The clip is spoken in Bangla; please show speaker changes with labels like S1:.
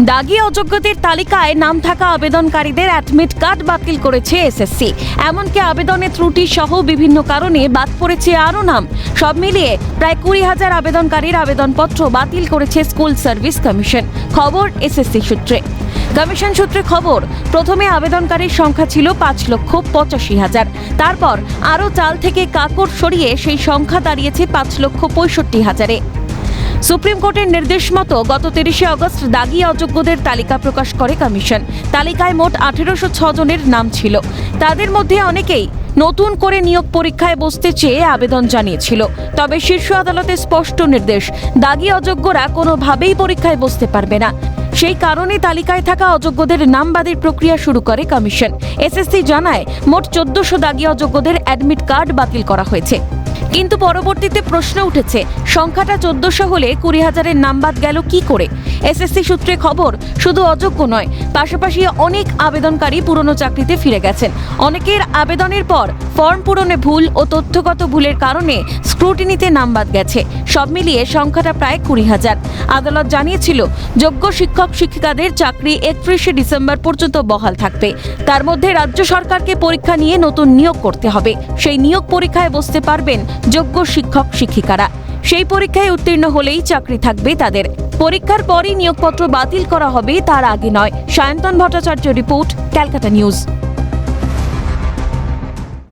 S1: দাগি অযোগ্যদের তালিকায় নাম থাকা আবেদনকারীদের অ্যাডমিট কার্ড বাতিল করেছে এসএসসি। এমনকি আবেদনে ত্রুটি সহ বিভিন্ন কারণে বাদ পড়েছে আরও নাম। সব মিলিয়ে প্রায় কুড়ি হাজার আবেদনকারীর আবেদনপত্র বাতিল করেছে স্কুল সার্ভিস কমিশন, খবর এসএসসি সূত্রে। কমিশন সূত্রে খবর, প্রথমে আবেদনকারীর সংখ্যা ছিল পাঁচ লক্ষ পঁচাশি হাজার। তারপর আরও চাল থেকে কাকড় সরিয়ে সেই সংখ্যা দাঁড়িয়েছে পাঁচ লক্ষ পঁয়ষট্টি হাজারে। সুপ্রিম কোর্টের নির্দেশ মতো গত তিরিশে আগস্ট দাগি অযোগ্যদের তালিকা প্রকাশ করে কমিশন। তালিকায় মোট আঠেরোশো জনের নাম ছিল। তাদের মধ্যে অনেকেই নতুন করে নিয়োগ পরীক্ষায় বসতে চেয়ে আবেদন জানিয়েছিল। তবে শীর্ষ আদালতের স্পষ্ট নির্দেশ, দাগি অযোগ্যরা কোনোভাবেই পরীক্ষায় বসতে পারবে না। সেই কারণে তালিকায় থাকা অযোগ্যদের নাম বাদের প্রক্রিয়া শুরু করে কমিশন। এসএসসি জানায়, মোট চোদ্দশো দাগি অযোগ্যদের অ্যাডমিট কার্ড বাতিল করা হয়েছে। কিন্তু পরবর্তীতে প্রশ্ন উঠেছে, সংখ্যাটা চোদ্দশো হলে কুড়ি হাজারের নাম বাদ গেল কি করে? এসএসসি সূত্রে খবর, শুধু অযোগ্য নয় পাশাপাশি অনেক আবেদনকারী পুরনো চাকরিতে ফিরে গেছেন। অনেকের আবেদনের পর ফর্ম পূরণে ভুল ও তথ্যগত ভুলের কারণে স্ক্রুটিনিতে নাম বাদ গেছে। সব মিলিয়ে সংখ্যাটা প্রায় কুড়ি হাজার। আদালত জানিয়েছিল, যোগ্য শিক্ষক শিক্ষিকাদের চাকরি একত্রিশে ডিসেম্বর পর্যন্ত বহাল থাকবে। তার মধ্যে রাজ্য সরকারকে পরীক্ষা নিয়ে নতুন নিয়োগ করতে হবে। সেই নিয়োগ পরীক্ষায় বসতে পারবেন যোগ্য শিক্ষক শিক্ষিকারা। সেই পরীক্ষায় উত্তীর্ণ হলেই চাকরি থাকবে তাদের। পরীক্ষার পরই নিয়োগপত্র বাতিল করা হবে তার আগে নয়। Sayantan Bhattacharya report Calcutta news.